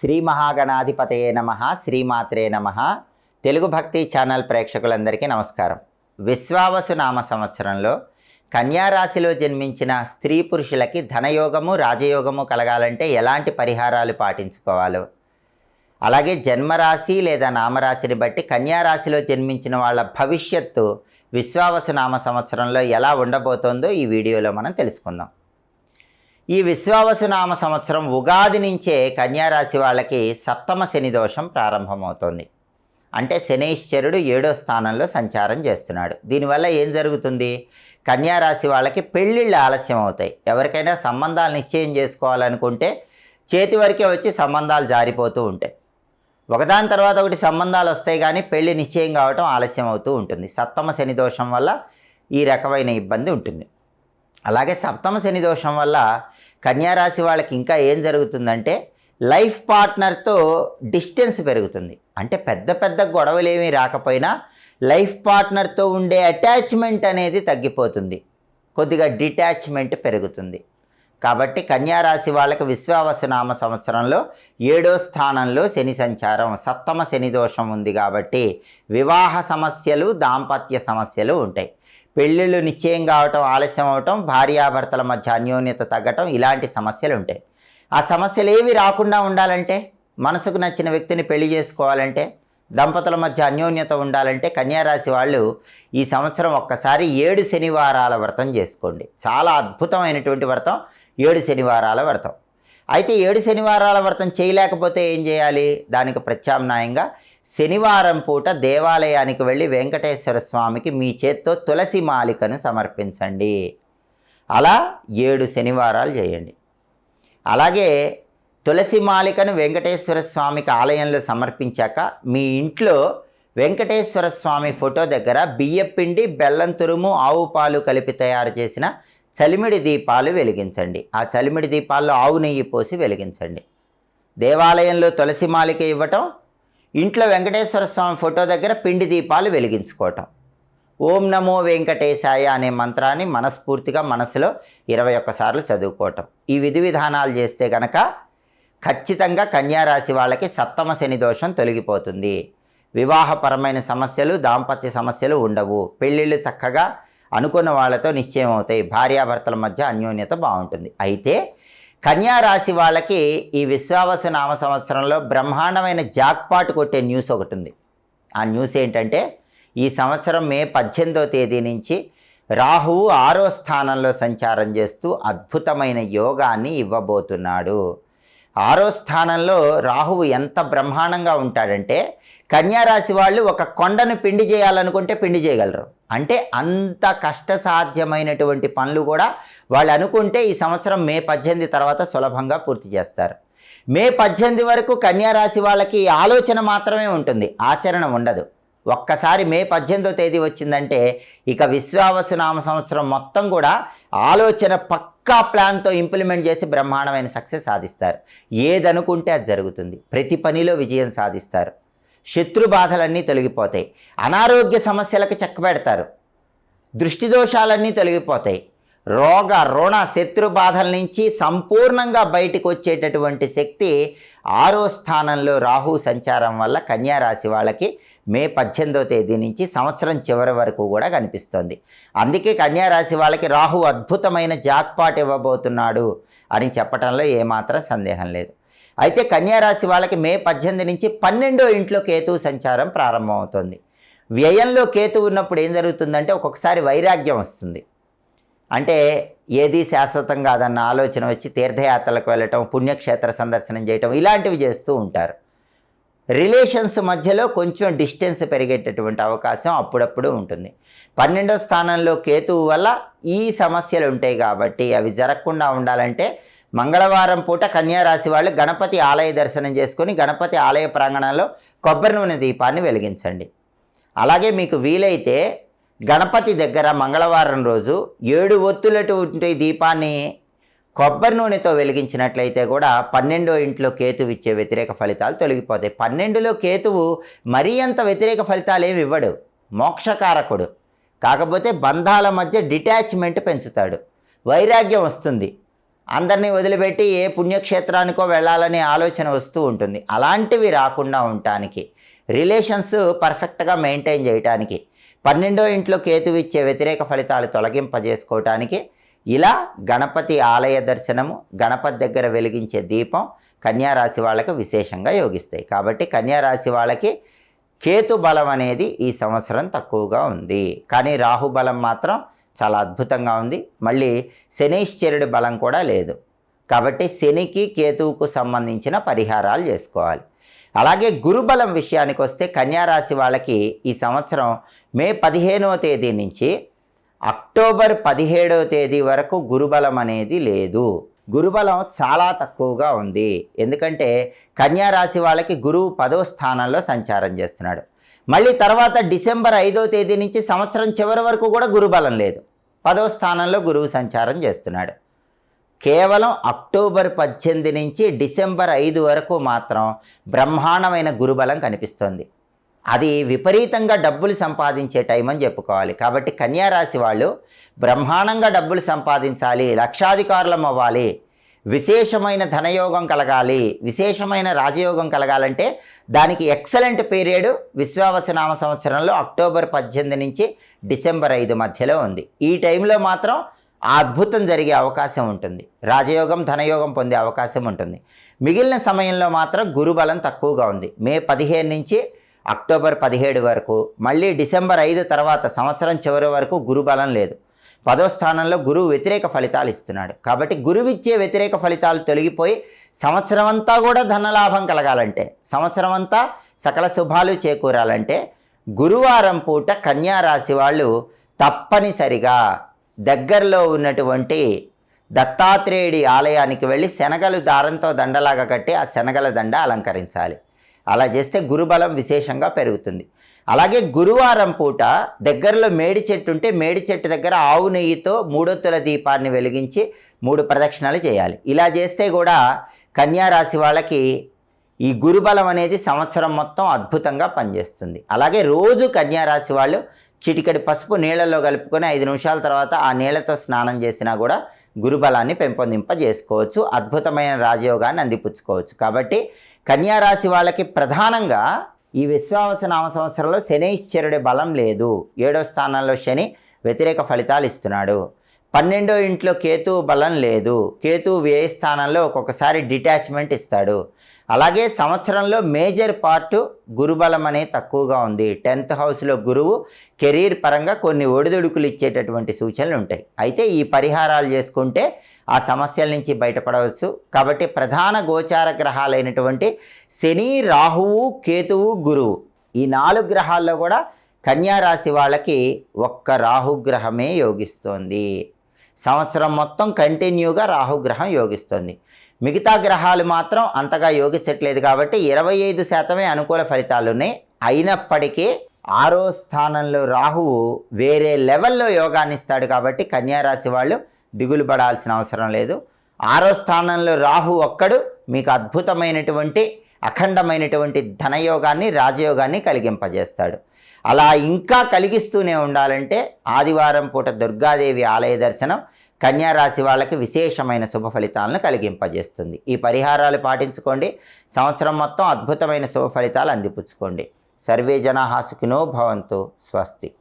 శ్రీ మహాగణాధిపతయే నమ శ్రీమాత్రే నమ. తెలుగు భక్తి ఛానల్ ప్రేక్షకులందరికీ నమస్కారం. విశ్వావసు నామ సంవత్సరంలో కన్యారాశిలో జన్మించిన స్త్రీ పురుషులకి ధనయోగము రాజయోగము కలగాలంటే ఎలాంటి పరిహారాలు పాటించుకోవాలో? అలాగే జన్మరాశి లేదా నామరాశిని బట్టి కన్యారాశిలో జన్మించిన వాళ్ళ భవిష్యత్తు విశ్వావసు నామ సంవత్సరంలో ఎలా ఉండబోతోందో ఈ వీడియోలో మనం తెలుసుకుందాం. ఈ విశ్వావసునామ సంవత్సరం ఉగాది నుంచే కన్యారాశి వాళ్ళకి సప్తమ శని దోషం ప్రారంభమవుతోంది. అంటే శనైశ్వరుడు ఏడో స్థానంలో సంచారం చేస్తున్నాడు. దీనివల్ల ఏం జరుగుతుంది? కన్యారాశి వాళ్ళకి పెళ్ళిళ్ళు ఆలస్యం అవుతాయి. ఎవరికైనా సంబంధాలు నిశ్చయం చేసుకోవాలనుకుంటే చేతి వరకే వచ్చి సంబంధాలు జారిపోతూ ఉంటాయి. ఒకదాని తర్వాత ఒకటి సంబంధాలు వస్తాయి కానీ పెళ్ళి నిశ్చయం కావటం ఆలస్యం అవుతూ ఉంటుంది. సప్తమ శని దోషం వల్ల ఈ రకమైన ఇబ్బంది ఉంటుంది. అలాగే సప్తమ శని దోషం వల్ల కన్యారాశి వాళ్ళకి ఇంకా ఏం జరుగుతుందంటే లైఫ్ పార్ట్నర్తో డిస్టెన్స్ పెరుగుతుంది. అంటే పెద్ద పెద్ద గొడవలు ఏమీ రాకపోయినా లైఫ్ పార్ట్నర్తో ఉండే అటాచ్మెంట్ అనేది తగ్గిపోతుంది. కొద్దిగా డిటాచ్మెంట్ పెరుగుతుంది. కాబట్టి కన్యారాశి వాళ్ళకి విశ్వావసనామ సంవత్సరంలో ఏడో స్థానంలో శని సంచారం సప్తమ శని దోషం ఉంది కాబట్టి వివాహ సమస్యలు దాంపత్య సమస్యలు ఉంటాయి. పెళ్ళిళ్ళు నిశ్చయం కావటం ఆలస్యం అవటం భార్యాభర్తల మధ్య అన్యోన్యత తగ్గటం ఇలాంటి సమస్యలు ఉంటాయి ఆ సమస్యలు ఏవి రాకుండా ఉండాలంటే మనసుకు నచ్చిన వ్యక్తిని పెళ్ళి చేసుకోవాలంటే దంపతుల మధ్య అన్యోన్యత ఉండాలంటే కన్యారాశి వాళ్ళు ఈ సంవత్సరం ఒక్కసారి ఏడు శనివారాల వ్రతం చేసుకోండి. చాలా అద్భుతమైనటువంటి వ్రతం ఏడు శనివారాల వ్రతం. అయితే ఏడు శనివారాల వ్రతం చేయలేకపోతే ఏం చేయాలి? దానికి ప్రత్యామ్నాయంగా శనివారం పూట దేవాలయానికి వెళ్ళి వెంకటేశ్వర స్వామికి మీ చేత్తో తులసి మాలికను సమర్పించండి. అలా ఏడు శనివారాలు చేయండి. అలాగే తులసి మాలికను వెంకటేశ్వర స్వామికి ఆలయంలో సమర్పించాక మీ ఇంట్లో వెంకటేశ్వర స్వామి ఫోటో దగ్గర బియ్యపిండి బెల్లం తురుము ఆవు పాలు కలిపి తయారు చేసిన చలిమిడి దీపాలు వెలిగించండి. ఆ చలిమిడి దీపాల్లో ఆవు నెయ్యి పోసి వెలిగించండి. దేవాలయంలో తులసి మాలిక ఇవ్వటం ఇంట్లో వెంకటేశ్వర స్వామి ఫోటో దగ్గర పిండి దీపాలు వెలిగించుకోవటం. ఓం నమో వెంకటేశాయ అనే మంత్రాన్ని మనస్ఫూర్తిగా మనసులో ఇరవై ఒక్కసార్లు చదువుకోవటం. ఈ విధి విధానాలు చేస్తే కనుక ఖచ్చితంగా కన్యారాశి వాళ్ళకి సప్తమ శని దోషం తొలగిపోతుంది. వివాహపరమైన సమస్యలు దాంపత్య సమస్యలు ఉండవు. పెళ్ళిళ్ళు చక్కగా అనుకున్న వాళ్ళతో నిశ్చయం అవుతాయి. భార్యాభర్తల మధ్య అన్యోన్యత బాగుంటుంది. అయితే కన్యా రాశి వాళ్ళకి ఈ విశ్వావసు నామ సంవత్సరంలో బ్రహ్మాండమైన జాక్పాట్ కొట్టే న్యూస్ ఒకటి ఉంది ఆ న్యూస్ ఏంటంటే ఈ సంవత్సరం మే పద్దెనిమిదో తేదీ నుంచి రాహువు ఆరో స్థానంలో సంచారం చేస్తూ అద్భుతమైన యోగాన్ని ఇవ్వబోతున్నాడు. ఆరో స్థానంలో రాహువు ఎంత బ్రహ్మాండంగా ఉంటాడంటే కన్యారాశి వాళ్ళు ఒక కొండను పిండి చేయాలనుకుంటే పిండి చేయగలరు. అంటే అంత కష్టసాధ్యమైనటువంటి పనులు కూడా వాళ్ళు అనుకుంటే ఈ సంవత్సరం మే పద్దెనిమిది తర్వాత సులభంగా పూర్తి చేస్తారు. మే పద్దెనిమిది వరకు కన్యారాశి వాళ్ళకి ఆలోచన మాత్రమే ఉంటుంది. ఆచరణ ఉండదు. ఒక్కసారి మే పద్దెనిమిదో తేదీ వచ్చిందంటే ఇక విశ్వావసునామ సంవత్సరం మొత్తం కూడా ఆలోచన పక్కా ప్లాన్తో ఇంప్లిమెంట్ చేసి బ్రహ్మాండమైన సక్సెస్ సాధిస్తారు. ఏదనుకుంటే అది జరుగుతుంది. ప్రతి పనిలో విజయం సాధిస్తారు. శత్రు బాధలన్నీ తొలగిపోతాయి. అనారోగ్య సమస్యలకు చెక్కబెడతారు. దృష్టి దోషాలన్నీ తొలగిపోతాయి. రోగ రుణ శత్రు బాధల నుంచి సంపూర్ణంగా బయటకు వచ్చేటటువంటి శక్తి ఆరో స్థానంలో రాహు సంచారం వల్ల కన్యారాశి వాళ్ళకి మే పద్దెనిమిదో తేదీ నుంచి సంవత్సరం చివరి వరకు కూడా కనిపిస్తుంది. అందుకే కన్యారాశి వాళ్ళకి రాహు అద్భుతమైన జాక్పాట్ ఇవ్వబోతున్నాడు అని చెప్పడంలో ఏమాత్రం సందేహం లేదు. అయితే కన్యారాశి వాళ్ళకి మే పద్దెనిమిది నుంచి పన్నెండో ఇంట్లో కేతువు సంచారం ప్రారంభమవుతుంది. వ్యయంలో కేతు ఉన్నప్పుడు ఏం జరుగుతుందంటే ఒక్కొక్కసారి వైరాగ్యం వస్తుంది. అంటే ఏది శాశ్వతం కాదన్న ఆలోచన వచ్చి తీర్థయాత్రలకు వెళ్ళటం పుణ్యక్షేత్ర సందర్శనం చేయటం ఇలాంటివి చేస్తూ ఉంటారు. రిలేషన్స్ మధ్యలో కొంచెం డిస్టెన్స్ పెరిగేటటువంటి అవకాశం అప్పుడప్పుడు ఉంటుంది. పన్నెండో స్థానంలో కేతువు వల్ల ఈ సమస్యలు ఉంటాయి కాబట్టి అవి జరగకుండా ఉండాలంటే మంగళవారం పూట కన్యారాశి వాళ్ళు గణపతి ఆలయ దర్శనం చేసుకొని గణపతి ఆలయ ప్రాంగణంలో కొబ్బరి నూనె దీపాన్ని వెలిగించండి. అలాగే మీకు వీలైతే గణపతి దగ్గర మంగళవారం రోజు ఏడు ఒత్తులటువంటి దీపాన్ని కొబ్బరి నూనెతో వెలిగించినట్లయితే కూడా పన్నెండో ఇంట్లో కేతువు ఇచ్చే వ్యతిరేక ఫలితాలు తొలగిపోతాయి. పన్నెండులో కేతువు మరీ అంత వ్యతిరేక ఫలితాలు ఏమి ఇవ్వడు. మోక్షకారకుడు. కాకపోతే బంధాల మధ్య డిటాచ్మెంట్ పెంచుతాడు. వైరాగ్యం వస్తుంది. అందరినీ వదిలిపెట్టి ఏ పుణ్యక్షేత్రానికో వెళ్ళాలనే ఆలోచన వస్తూ ఉంటుంది. అలాంటివి రాకుండా ఉండటానికి రిలేషన్స్ పర్ఫెక్ట్గా మెయింటైన్ చేయటానికి పన్నెండో ఇంట్లో కేతువు ఇచ్చే వ్యతిరేక ఫలితాలు తొలగింపజేసుకోవటానికి ఇలా గణపతి ఆలయ దర్శనము గణపతి దగ్గర వెలిగించే దీపం కన్యారాశి వాళ్ళకి విశేషంగా యోగిస్తాయి. కాబట్టి కన్యారాశి వాళ్ళకి కేతు బలం అనేది ఈ సంవత్సరం తక్కువగా ఉంది. కానీ రాహు బలం మాత్రం చాలా అద్భుతంగా ఉంది. మళ్ళీ శనీశ్చరుడి బలం కూడా లేదు. కాబట్టి శనికి కేతువుకు సంబంధించిన పరిహారాలు చేసుకోవాలి. అలాగే గురుబలం విషయానికి వస్తే కన్యారాశి వాళ్ళకి ఈ సంవత్సరం మే పదిహేనవ తేదీ నుంచి అక్టోబర్ పదిహేడవ తేదీ వరకు గురుబలం అనేది లేదు. గురుబలం చాలా తక్కువగా ఉంది. ఎందుకంటే కన్యా రాశి వాళ్ళకి గురువు పదో స్థానంలో సంచారం చేస్తున్నాడు. మళ్ళీ తర్వాత డిసెంబర్ ఐదో తేదీ నుంచి సంవత్సరం చివరి వరకు కూడా గురుబలం లేదు. పదో స్థానంలో గురువు సంచారం చేస్తున్నాడు. కేవలం అక్టోబర్ పద్దెనిమిది నుంచి డిసెంబర్ ఐదు వరకు మాత్రం బ్రహ్మాండమైన గురుబలం కనిపిస్తుంది. అది విపరీతంగా డబ్బులు సంపాదించే టైం అని చెప్పుకోవాలి. కాబట్టి కన్యారాశి వాళ్ళు బ్రహ్మాండంగా డబ్బులు సంపాదించాలి లక్షాధికారులం అవ్వాలి విశేషమైన ధనయోగం కలగాలి విశేషమైన రాజయోగం కలగాలంటే దానికి ఎక్సలెంట్ పీరియడ్ విశ్వావసనామ సంవత్సరంలో అక్టోబర్ పద్దెనిమిది నుంచి డిసెంబర్ ఐదు మధ్యలో ఉంది. ఈ టైంలో మాత్రం ఆ అద్భుతం జరిగే అవకాశం ఉంటుంది. రాజయోగం ధనయోగం పొందే అవకాశం ఉంటుంది. మిగిలిన సమయంలో మాత్రం గురుబలం తక్కువగా ఉంది. మే పదిహేను నుంచి అక్టోబర్ పదిహేడు వరకు మళ్ళీ డిసెంబర్ ఐదు తర్వాత సంవత్సరం చివరి వరకు గురుబలం లేదు. పదో స్థానంలో గురువు వ్యతిరేక ఫలితాలు ఇస్తున్నాడు. కాబట్టి గురువిచ్చే వ్యతిరేక ఫలితాలు తొలగిపోయి సంవత్సరం అంతా కూడా ధనలాభం కలగాలంటే సంవత్సరం అంతా సకల శుభాలు చేకూరాలంటే గురువారం పూట కన్యారాశి వాళ్ళు తప్పనిసరిగా దగ్గరలో ఉన్నటువంటి దత్తాత్రేయుడి ఆలయానికి వెళ్ళి శనగలు దారంతో దండలాగా కట్టి ఆ శనగల దండ అలంకరించాలి. అలా చేస్తే గురుబలం విశేషంగా పెరుగుతుంది. అలాగే గురువారం పూట దగ్గరలో మేడి చెట్టు ఉంటే మేడి చెట్టు దగ్గర ఆవు నెయ్యితో మూడొత్తుల దీపాన్ని వెలిగించి మూడు ప్రదక్షిణాలు చేయాలి. ఇలా చేస్తే కూడా కన్యా రాశి వాళ్ళకి ఈ గురుబలం అనేది సంవత్సరం మొత్తం అద్భుతంగా పనిచేస్తుంది. అలాగే రోజు కన్యారాశి వాళ్ళు చిటికడి పసుపు నీళ్ళల్లో కలుపుకొని ఐదు నిమిషాల తర్వాత ఆ నీళ్ళతో స్నానం చేసినా కూడా గురుబలాన్ని పెంపొందింపజేసుకోవచ్చు. అద్భుతమైన రాజయోగాన్ని అందిపుచ్చుకోవచ్చు. కాబట్టి కన్యారాశి వాళ్ళకి ప్రధానంగా ఈ విశ్వావస నామ సంవత్సరంలో శనైశ్చరుడి బలం లేదు. ఏడో స్థానంలో శని వ్యతిరేక ఫలితాలు ఇస్తున్నాడు. పన్నెండో ఇంట్లో కేతు బలం లేదు. కేతు వ్యయ స్థానంలో ఒక్కొక్కసారి డిటాచ్మెంట్ ఇస్తాడు. అలాగే సంవత్సరంలో మేజర్ పార్ట్ గురుబలం అనేది తక్కువగా ఉంది. టెన్త్ హౌస్లో గురువు కెరీర్ పరంగా కొన్ని ఒడిదుడుకులు ఇచ్చేటటువంటి సూచనలు ఉంటాయి. అయితే ఈ పరిహారాలు చేసుకుంటే ఆ సమస్యల నుంచి బయటపడవచ్చు. కాబట్టి ప్రధాన గోచార గ్రహాలైనటువంటి శని రాహువు కేతువు గురువు ఈ నాలుగు గ్రహాల్లో కూడా కన్యా రాశి వాళ్ళకి ఒక్క రాహుగ్రహమే యోగిస్తోంది. సంవత్సరం మొత్తం కంటిన్యూగా రాహుగ్రహం యోగిస్తుంది. మిగతా గ్రహాలు మాత్రం అంతగా యోగించట్లేదు కాబట్టి ఇరవై ఐదు శాతమే అనుకూల ఫలితాలు ఉన్నాయి. అయినప్పటికీ ఆరో స్థానంలో రాహువు వేరే లెవెల్లో యోగాన్ని ఇస్తాడు కాబట్టి కన్యారాశి వాళ్ళు దిగులు పడాల్సిన అవసరం లేదు. ఆరో స్థానంలో రాహు ఒక్కడు. మీకు అద్భుతమైనటువంటి అఖండమైనటువంటి ధనయోగాన్ని రాజయోగాన్ని కలిగింపజేస్తాడు. అలా ఇంకా కలిగిస్తూనే ఉండాలంటే ఆదివారం పూట దుర్గాదేవి ఆలయ దర్శనం కన్యారాశి వాళ్ళకి విశేషమైన శుభ ఫలితాలను కలిగింపజేస్తుంది. ఈ పరిహారాలు పాటించుకోండి. సంవత్సరం మొత్తం అద్భుతమైన శుభ ఫలితాలు అందిపుచ్చుకోండి. సర్వే జనా సుఖినో భవంతు. స్వస్తి.